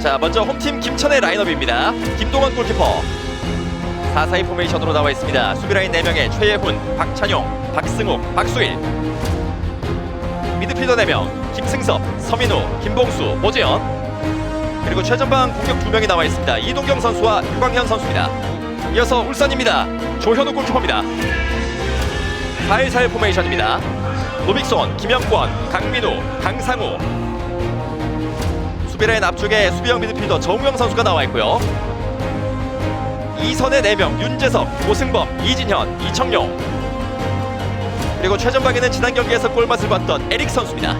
자 먼저 홈팀 김천의 라인업입니다. 김동원 골키퍼 4-4-2 포메이션으로 나와 있습니다. 수비라인 4명의 최예훈, 박찬용, 박승욱, 박수일 미드필더 4명 김승섭, 서민우, 김봉수, 오재현 그리고 최전방 공격 2명이 나와 있습니다. 이동경 선수와 유광현 선수입니다. 이어서 울산입니다. 조현우 골키퍼입니다. 4-1-4-1 포메이션입니다. 노빅손, 김영권, 강민우, 강상우 수비라인 앞쪽에 수비형 미드필더 정우영 선수가 나와 있고요. 이선의 4명 윤재석, 고승범, 이진현, 이청용 그리고 최전방에는 지난 경기에서 골맛을 봤던 에릭 선수입니다.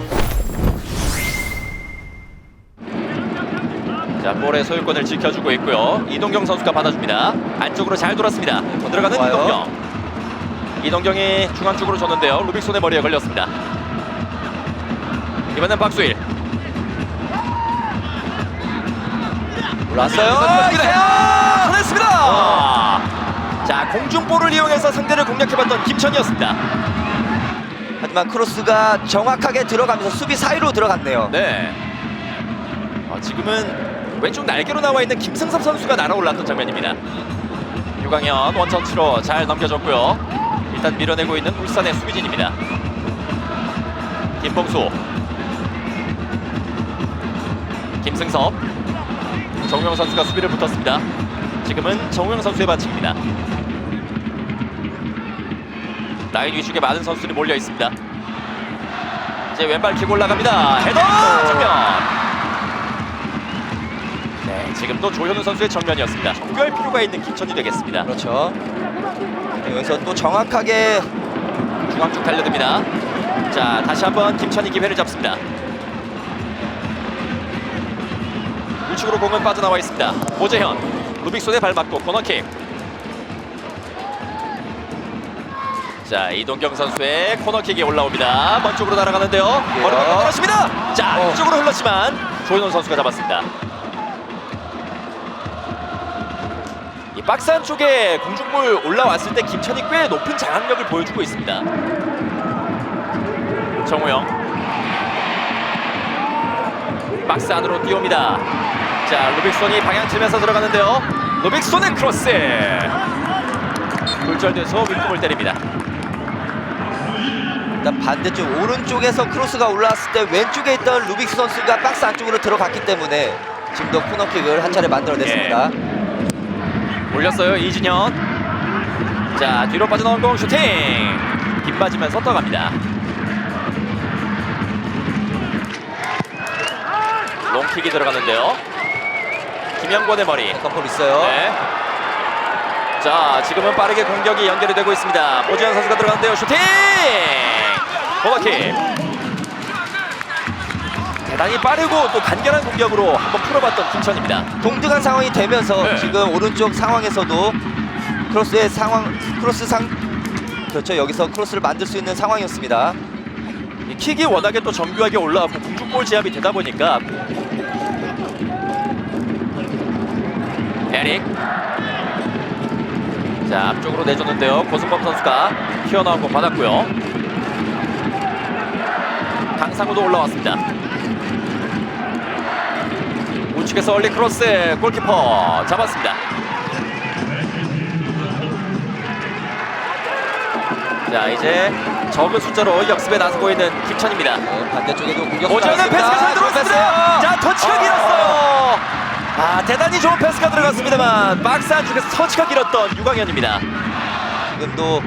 자 볼의 소유권을 지켜주고 있고요. 이동경 선수가 받아줍니다. 안쪽으로 잘 돌았습니다. 더 들어가는 좋아요. 이동경. 이동경이 중앙 쪽으로 줬는데요. 루빅손의 머리에 걸렸습니다. 이번엔 박수일. 올랐어요. 보냈습니다. 아. 자 공중볼을 이용해서 상대를 공략해봤던 김천이었습니다. 하지만 크로스가 정확하게 들어가면서 수비 사이로 들어갔네요. 네. 어, 지금은 왼쪽 날개로 나와 있는 김승섭 선수가 날아올랐던 장면입니다. 유강현 원터치로 잘 넘겨줬고요. 일단 밀어내고 있는 울산의 수비진입니다. 김봉수, 김승섭, 정우영 선수가 수비를 붙었습니다. 지금은 정우영 선수의 반칙입니다. 라인 위쪽에 많은 선수들이 몰려 있습니다. 이제 왼발 킥 올라갑니다. 헤더 정면. 네, 지금도 조현우 선수의 정면이었습니다. 정교할 필요가 있는 김천이 되겠습니다. 그렇죠. 여기서 또 정확하게 중앙 쪽 달려듭니다. 자, 다시 한번 김천이 기회를 잡습니다. 측으로 공은 빠져나와 있습니다. 오재현, 루빅손에 발 맞고 코너킥. 자, 이동경 선수의 코너킥이 올라옵니다. 먼 쪽으로 날아가는데요. 머리가 떨어집니다. 자, 어. 이쪽으로 흘렀지만 조현원 선수가 잡았습니다. 이 박스 안쪽에 공중볼 올라왔을 때 김천이 꽤 높은 장악력을 보여주고 있습니다. 정우영 박스 안으로 뛰어옵니다. 자 루빅손이 방향 틀면서 들어가는데요. 루빅손의 크로스 굴절돼서 윗꿈을 때립니다. 일단 반대쪽 오른쪽에서 크로스가 올라왔을 때 왼쪽에 있던 루빅스 선수가 박스 안쪽으로 들어갔기 때문에 지금도 코너킥을 한 차례 만들어냈습니다. 올렸어요 이진현. 자 뒤로 빠져나온 공 슈팅 빗 맞으면서 떠갑니다. 롱킥이 들어가는데요. 김영권의 머리. 컴폴 있어요. 네. 자, 지금은 빠르게 공격이 연결이 되고 있습니다. 오지현 선수가 들어가는데요. 슈팅! 코너킥. 대단히 빠르고 또 간결한 공격으로 한번 풀어봤던 김천입니다. 동등한 상황이 되면서 네. 지금 오른쪽 상황에서도 크로스의 상황 크로스 상 그렇죠 여기서 크로스를 만들 수 있는 상황이었습니다. 이 킥이 워낙에 또 정교하게 올라왔고 공중볼 제압이 되다 보니까 에릭. 자 앞쪽으로 내줬는데요. 고승범 선수가 튀어나온 거 받았고요. 강상우도 올라왔습니다. 우측에서 얼리 크로스 골키퍼 잡았습니다. 자 이제 적은 숫자로 역습에 나서고 있는 김천입니다. 네, 반대쪽에도 공격 오전에 패스가 잘 들어왔습니다. 자, 터치가 아. 길었어요. 아, 대단히 좋은 패스가 들어갔습니다만 박스 안쪽에서 터치가 길었던 유광현입니다. 지금도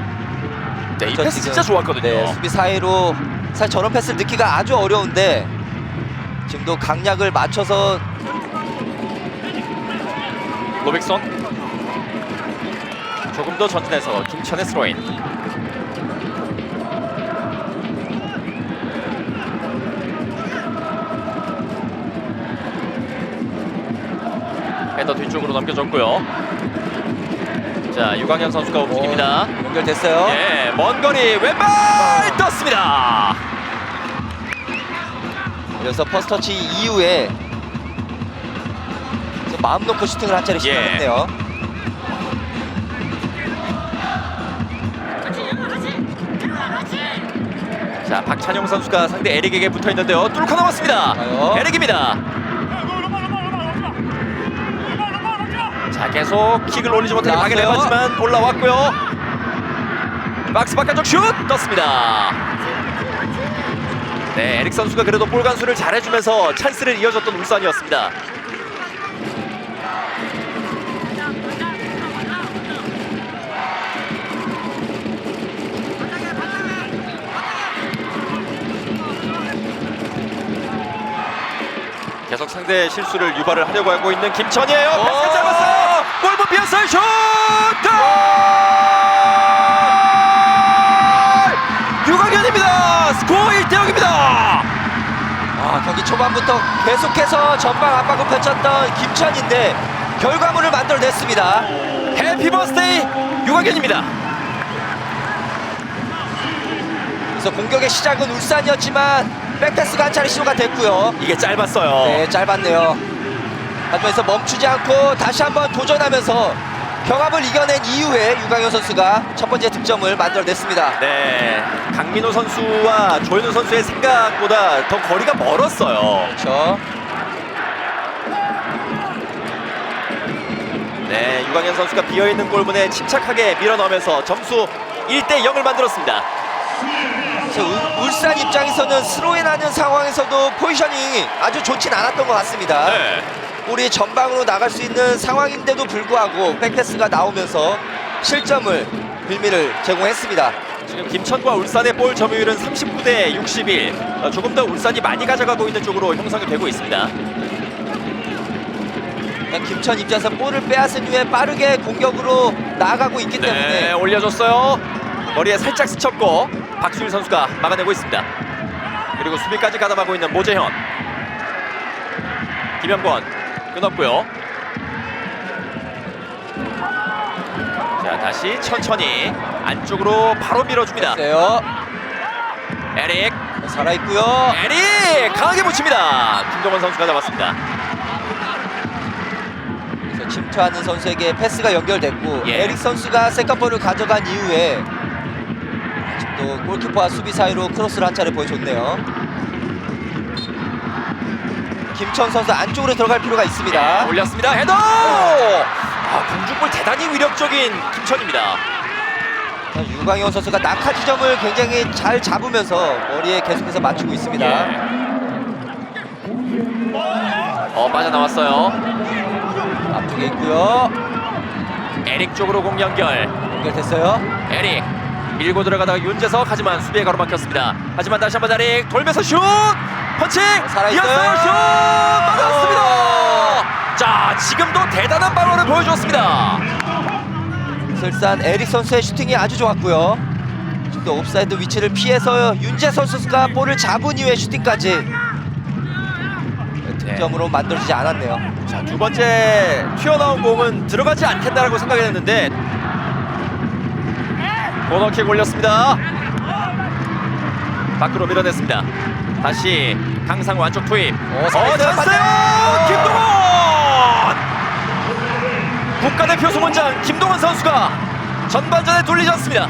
네, 이저 패스 진짜 좋았거든요. 네, 수비 사이로 사실 저런 패스를 넣기가 아주 어려운데 지금도 강약을 맞춰서 로백손 조금 더 전진해서 김천의 스로인. 헤더 뒤쪽으로 넘겨줬고요. 자, 유광현 선수가 움직입니다. 연결됐어요. 예, 먼 거리 왼발 떴습니다. 그래서 퍼스트 터치 이후에 마음 놓고 슈팅을 한 차례 예. 시도했네요. 자, 박찬용 선수가 상대 에릭에게 붙어 있는데요. 뚫고. 가요. 에릭입니다. 계속 킥을 올리지 못하게 나왔어요. 막아내봤지만 올라왔고요. 박스 바깥쪽 슛 떴습니다. 네, 에릭 선수가 그래도 볼 간수를 잘해주면서 찬스를 이어줬던 울산이었습니다. 계속 상대의 실수를 유발을 하려고 하고 있는 김천이에요. 오! 패스 잡았어요. 골문 비었어요. 슛! 골! 유강현입니다. 스코어 1대 0입니다. 아, 경기 초반부터 계속해서 전방 압박을 펼쳤던 김천인데 결과물을 만들어냈습니다. 해피 버스데이 유강현입니다. 그래서 공격의 시작은 울산이었지만 백패스가 한 차례 시도가 됐고요. 이게 짧았어요. 네, 짧았네요. 하지만서 멈추지 않고 다시 한번 도전하면서 경합을 이겨낸 이후에 유강현 선수가 첫 번째 득점을 만들어냈습니다. 네, 강민호 선수와 조현우 선수의 생각보다 더 거리가 멀었어요. 그렇죠. 네, 유강현 선수가 비어있는 골문에 침착하게 밀어넣으면서 점수 1대 0을 만들었습니다. 그래서 울- 울산 입장에서는 스로인 하는 상황에서도 포지셔닝이 아주 좋진 않았던 것 같습니다. 네. 우리 전방으로 나갈 수 있는 상황인데도 불구하고 백패스가 나오면서 실점을 빌미를 제공했습니다. 지금 김천과 울산의 볼 점유율은 39대 61. 어, 조금 더 울산이 많이 가져가고 있는 쪽으로 형성이 되고 있습니다. 그냥 김천 입장에서 볼을 빼앗은 후에 빠르게 공격으로 나아가고 있기 네, 때문에 올려줬어요. 머리에 살짝 스쳤고 박수일 선수가 막아내고 있습니다. 그리고 수비까지 가담하고 있는 모재현. 김영권 끊었고요. 자 다시 천천히 안쪽으로 바로 밀어줍니다. 됐어요. 에릭, 살아있고요. 에릭 강하게 붙입니다. 김동원 선수가 잡았습니다. 그래서 침투하는 선수에게 패스가 연결됐고 예. 에릭 선수가 세컨볼을 가져간 이후에 아직도 골키퍼와 수비 사이로 크로스를 한 차례 보여줬네요. 김천 선수 안쪽으로 들어갈 필요가 있습니다. 네, 올렸습니다. 헤더! 아, 공중볼 대단히 위력적인 김천입니다. 유광현 선수가 낙하 지점을 굉장히 잘 잡으면서 머리에 계속해서 맞추고 있습니다. 예. 어 빠져나왔어요. 앞쪽에 있고요. 에릭 쪽으로 공 연결. 연결됐어요. 에릭 밀고 들어가다가 윤재석 하지만 수비에 가로막혔습니다. 하지만 다시 한번 에릭 돌면서 슛 펀치 살아있어요. 이었어요 슛 막았습니다. 자 지금도 대단한 방어를 보여줬습니다. 설산 에릭 선수의 슈팅이 아주 좋았고요. 지금도 옵사이드 위치를 피해서 윤재선 선수가 볼을 잡은 이후에 슈팅까지 득점으로 만들어지지 않았네요. 자 두 번째 튀어나온 공은 들어가지 않겠다라고 생각했는데 코너킥 올렸습니다. 밖으로 밀어냈습니다. 다시 강상 완쪽 투입. 오, 살아있어요. 찬스요! 김동원! 국가대표 소문장 김동원 선수가 전반전에 돌리지 않습니다.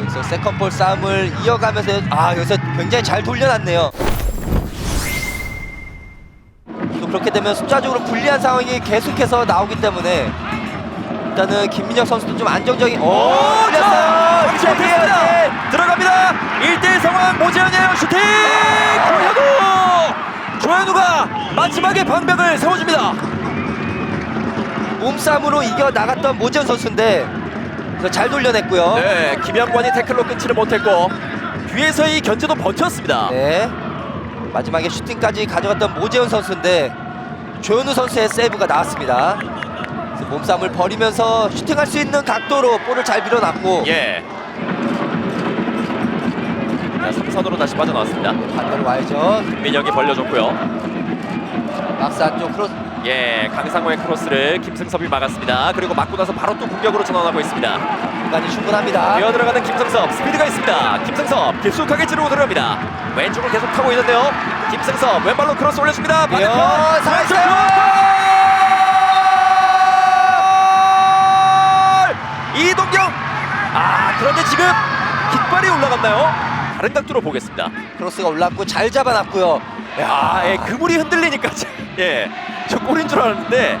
여기서 세컨볼 싸움을 이어가면서 아 여기서 굉장히 잘 돌려놨네요. 또 그렇게 되면 숫자적으로 불리한 상황이 계속해서 나오기 때문에 일단은 김민혁 선수도 좀 안정적인 오. 자, 됐습니다. 들어갑니다. 1대1 상황 모재현이에요. 슈팅! 조현우! 조현우가 마지막에 방벽을 세워줍니다. 몸싸움으로 이겨 나갔던 모지현 선수인데 잘 돌려냈고요. 네, 김영관이 태클로 끊지를 못했고 뒤에서의 견제도 버텼습니다. 네. 마지막에 슈팅까지 가져갔던 모재현 선수인데 조현우 선수의 세이브가 나왔습니다. 몸싸움을 벌이면서 슈팅할 수 있는 각도로 볼을 잘 밀어놨고 예. 자, 3선으로 다시 빠져나왔습니다. 반대로 와야죠. 민혁이 벌려줬고요. 박스 안쪽 크로스 예, 강상호의 크로스를 김승섭이 막았습니다. 그리고 맞고 나서 바로 또 공격으로 전환하고 있습니다. 공간이 충분합니다. 뛰어 들어가는 김승섭 스피드가 있습니다. 김승섭 깊숙하게 찌르고 들어갑니다. 왼쪽을 계속 타고 있는데요. 김승섭 왼발로 크로스 올려줍니다. 반대편 이야, 살아있어요. 왼쪽 이동경. 아 그런데 지금 깃발이 올라갔나요? 다른 각도로 보겠습니다. 크로스가 올랐고 잘 잡아놨고요. 야, 예, 그물이 흔들리니까 참, 예, 저 골인 줄 알았는데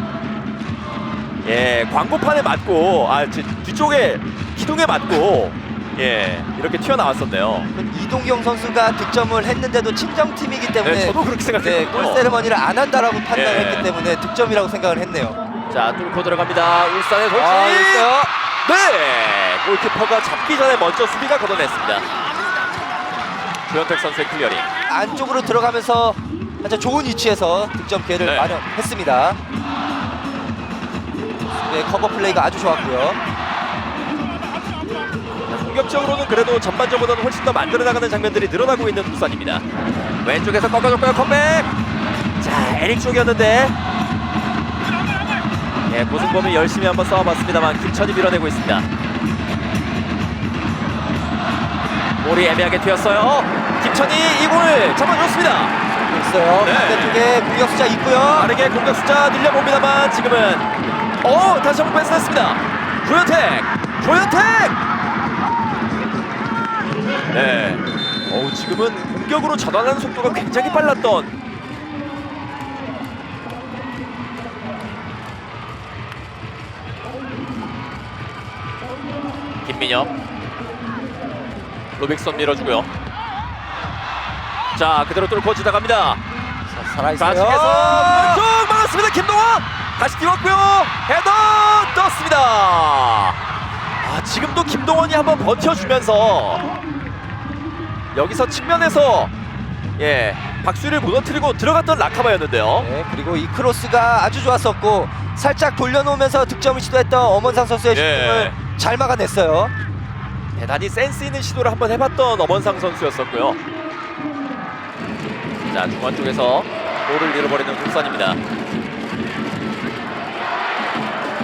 예, 광고판에 맞고 아, 저 뒤쪽에 기둥에 맞고 예, 이렇게 튀어나왔었네요. 이동경 선수가 득점을 했는데도 친정팀이기 때문에 네, 저도 그렇게 네, 생각했고. 골 세레머니를 안 한다라고 판단을 예. 했기 때문에 득점이라고 생각을 했네요. 자, 뚫고 들어갑니다. 울산의 돌진. 아, 있어요. 네, 골키퍼가 잡기 전에 먼저 수비가 걷어냈습니다. 조현택 선수의 클리어링. 안쪽으로 들어가면서 아주 좋은 위치에서 득점 기회를 네. 마련했습니다. 네, 커버 플레이가 아주 좋았고요. 공격적으로는 그래도 전반전보다는 훨씬 더 만들어 나가는 장면들이 늘어나고 있는 울산입니다. 왼쪽에서 꺾어줬고요. 컴백. 자, 에릭 쪽이었는데. 예, 고승범이 열심히 한번 싸워봤습니다만 김천이 밀어내고 있습니다. 볼이 애매하게 튀었어요. 김천이 이 공을 잡아줬습니다. 있어요. 네. 반대쪽에 공격수자 있고요. 빠르게 공격 숫자 늘려봅니다만 지금은 어 다시 한번 패스했습니다. 조현택, 조현택. 네. 어우 지금은 공격으로 전환하는 속도가 굉장히 빨랐던. 김민혁 로빅선 밀어주고요. 자 그대로 뚫고 지나갑니다. 자, 살아있어요. 좌측에서 쭉 막았습니다. 김동원 다시 띄웠고요. 헤더 떴습니다. 아, 지금도 김동원이 한번 버텨주면서 여기서 측면에서 예 박수를 무너뜨리고 들어갔던 라카바였는데요. 네, 그리고 이 크로스가 아주 좋았었고 살짝 돌려놓으면서 득점을 시도했던 엄원상 선수의 예. 슈팅을 잘 막아냈어요. 대단히 센스 있는 시도를 한번 해봤던 엄원상 선수였었고요. 자 중원 쪽에서 볼을 잃어버리는 울산입니다.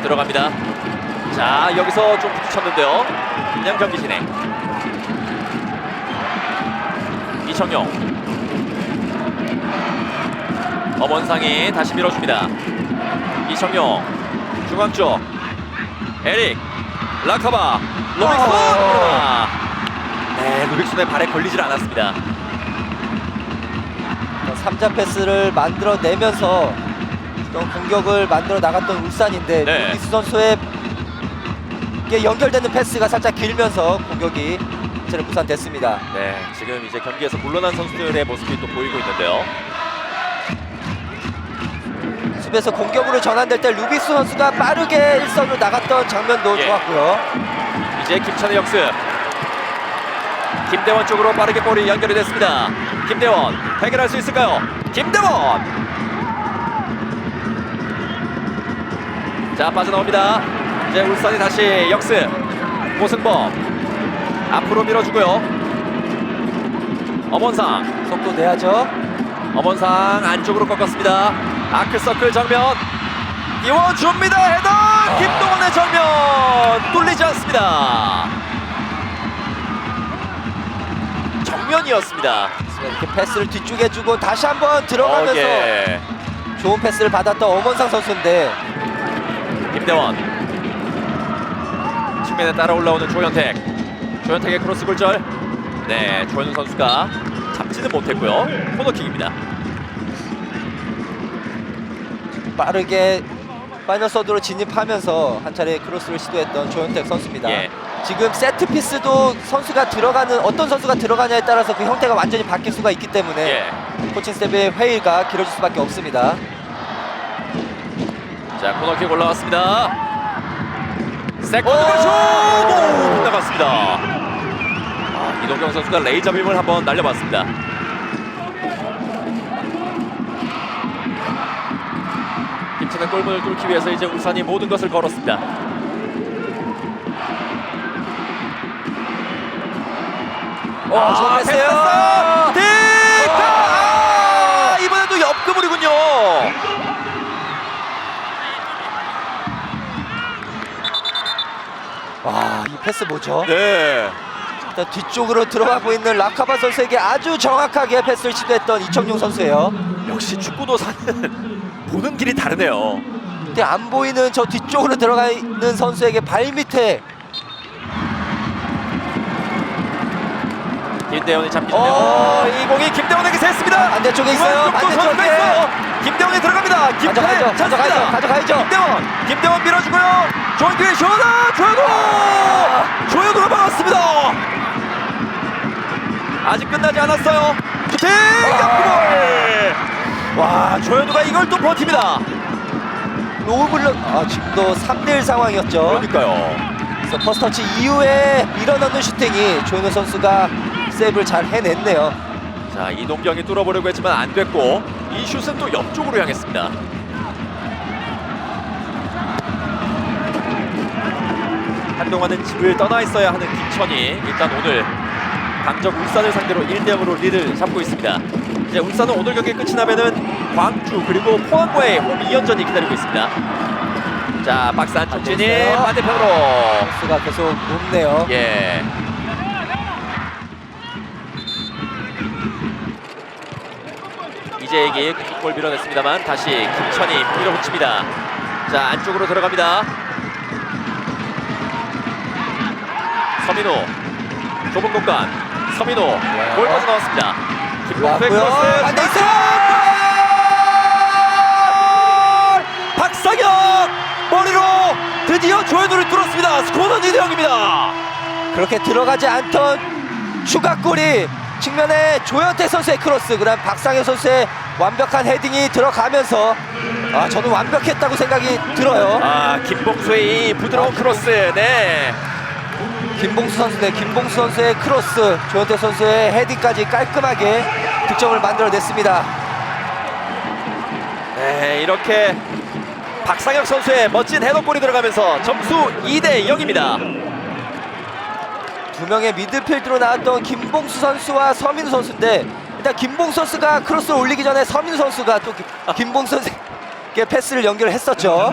들어갑니다. 자 여기서 좀 부딪혔는데요. 그냥 경기 진행. 이청용. 엄원상이 다시 밀어줍니다. 이청용 중앙 쪽 에릭 라카바 로빅슨 어. 그러나 네 로빅슨의 발에 걸리질 않았습니다. 3자 패스를 만들어내면서 또 공격을 만들어 나갔던 울산인데 네. 루이스 선수의 게 연결되는 패스가 살짝 길면서 공격이 이제는 무산됐습니다. 네 지금 이제 경기에서 물러난 선수들의 모습이 또 보이고 있는데요. 수비에서 공격으로 전환될 때 루비스 선수가 빠르게 일선으로 나갔던 장면도 예. 좋았고요. 이제 김천의 역습. 김대원 쪽으로 빠르게 볼이 연결이 됐습니다. 김대원 해결할 수 있을까요? 김대원. 자 빠져나옵니다. 이제 울산이 다시 역습. 고승범 앞으로 밀어주고요. 엄원상 속도 내야죠. 엄원상 안쪽으로 꺾었습니다. 아크서클 정면 띄워줍니다. 헤더 김동원의 정면 뚫리지 않습니다. 정면이었습니다. 이렇게 패스를 뒤쪽에 주고 다시 한번 들어가면서 어, 예. 좋은 패스를 받았던 엄원상 선수인데 김대원 측면에 따라 올라오는 조현택 조현택의 크로스 굴절 네 조현우 선수가 잡지는 못했고요 코너킥입니다 빠르게 파이널 서드로 진입하면서 한 차례 크로스를 시도했던 조현택 선수입니다. 예. 지금 세트 피스도 선수가 들어가는 어떤 선수가 들어가냐에 따라서 그 형태가 완전히 바뀔 수가 있기 때문에 예. 코칭 스텝의 회의가 길어질 수밖에 없습니다. 자 코너킥 올라왔습니다 세컨드가 슛! 오! 빗나갔습니다 아, 이동경 선수가 레이저 빔을 한번 날려봤습니다 김천의 골문을 뚫기 위해서 이제 울산이 모든 것을 걸었습니다 패스예요. 아, 패스! 틱! 아, 이번에도 옆그물이군요. 와, 이 패스 뭐죠? 네. 일단 뒤쪽으로 들어가고 있는 라카바 선수에게 아주 정확하게 패스를 시도했던 이청용 선수예요. 역시 축구도 사는 보는 길이 다르네요. 근데 안 보이는 저 뒤쪽으로 들어가 있는 선수에게 발 밑에 김대원이 잡히는데요. 어. 이 공이 김대원에게 샜습니다. 반대쪽에 있어요. 반대쪽에. 있어요. 김대원이 들어갑니다. 김태현 가져가야죠. 찬스입니다. 가져가야죠. 가져가야죠. 김대원, 김대원 밀어주고요. 조인규의 슛아 조현우, 조현우가 막았습니다. 아직 끝나지 않았어요. 슈팅 옆구볼. 와 조현우가 이걸 또 버팁니다. 로블러 아, 지금도 3대1 상황이었죠. 그러니까요. 그래서 퍼스터치 이후에 밀어넣는 슈팅이 조현우 선수가 세이브를 잘 해냈네요. 자 이동경이 뚫어보려고 했지만 안 됐고 이 슛은 또 옆쪽으로 향했습니다. 한동안은 집을 떠나 있어야 하는 김천이 일단 오늘 강적 울산을 상대로 1대 0으로 리드를 잡고 있습니다. 이제 울산은 오늘 경기 끝이 나면은 광주 그리고 포항과의 홈 2연전이 기다리고 있습니다. 자 박스 안쪽 진입. 반대편으로 수가 계속 높네요. 예. 이재에게 골 밀어냈습니다만 다시 김천이 밀어붙입니다. 자 안쪽으로 들어갑니다. 서민호 좁은 공간 서민호 골 빠져 나왔습니다. 좋았고요. 크로스 반대 있어. 박상혁 머리로 드디어 조현우를 뚫었습니다. 스코어는 2대 0입니다. 그렇게 들어가지 않던 추가골이 측면에 조현태 선수의 크로스 그다음 박상현 선수의 완벽한 헤딩이 들어가면서 아 저는 완벽했다고 생각이 들어요. 아 김봉수의 이 부드러운 크로스 네 김봉수 선수네 김봉수 선수의 크로스 조현태 선수의 헤딩까지 깔끔하게 득점을 만들어냈습니다. 네, 이렇게 박상혁 선수의 멋진 헤더골이 들어가면서 점수 2대 0입니다. 두 명의 미드필드로 나왔던 김봉수 선수와 서민우 선수인데 일단 김봉수 선수가 크로스를 올리기 전에 서민우 선수가 또 기- 김봉수 선수에게 패스를 연결했었죠.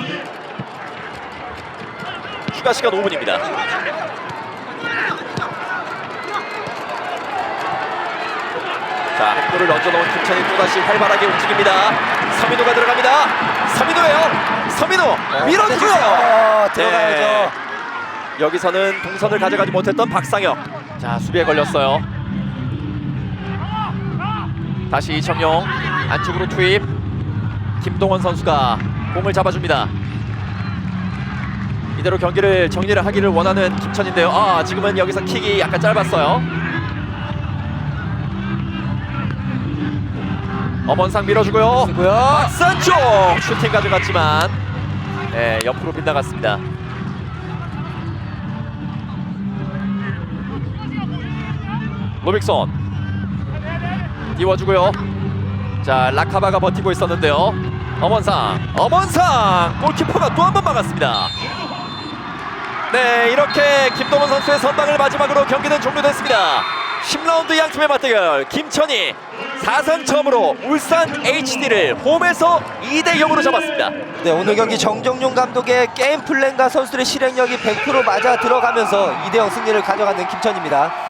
추가 시간 5분입니다. 자, 한 골을 얹어놓은 김천이 또다시 활발하게 움직입니다. 서민호가 들어갑니다. 서민호예요. 서민호 밀어주고요. 어, 들어가야죠. 네. 여기서는 동선을 가져가지 못했던 박상혁. 자, 수비에 걸렸어요. 다시 이청용 안쪽으로 투입. 김동원 선수가 공을 잡아줍니다. 이대로 경기를 정리를 하기를 원하는 김천인데요. 아, 지금은 여기서 킥이 약간 짧았어요. 엄원상 밀어주고요. 고요. 박산쪽 슈팅 가져갔지만 네, 옆으로 빗나갔습니다. 로빅son 띄워주고요. 자 라카바가 버티고 있었는데요. 엄원상, 엄원상 골키퍼가 또 한 번 막았습니다. 네 이렇게 김동원 선수의 선방을 마지막으로 경기는 종료됐습니다. 10라운드 양 팀의 맞대결 김천이 4선 처음으로 울산 HD를 홈에서 2대 0으로 잡았습니다. 네, 오늘 경기 정정용 감독의 게임 플랜과 선수들의 실행력이 100% 맞아 들어가면서 2대 0 승리를 가져가는 김천입니다.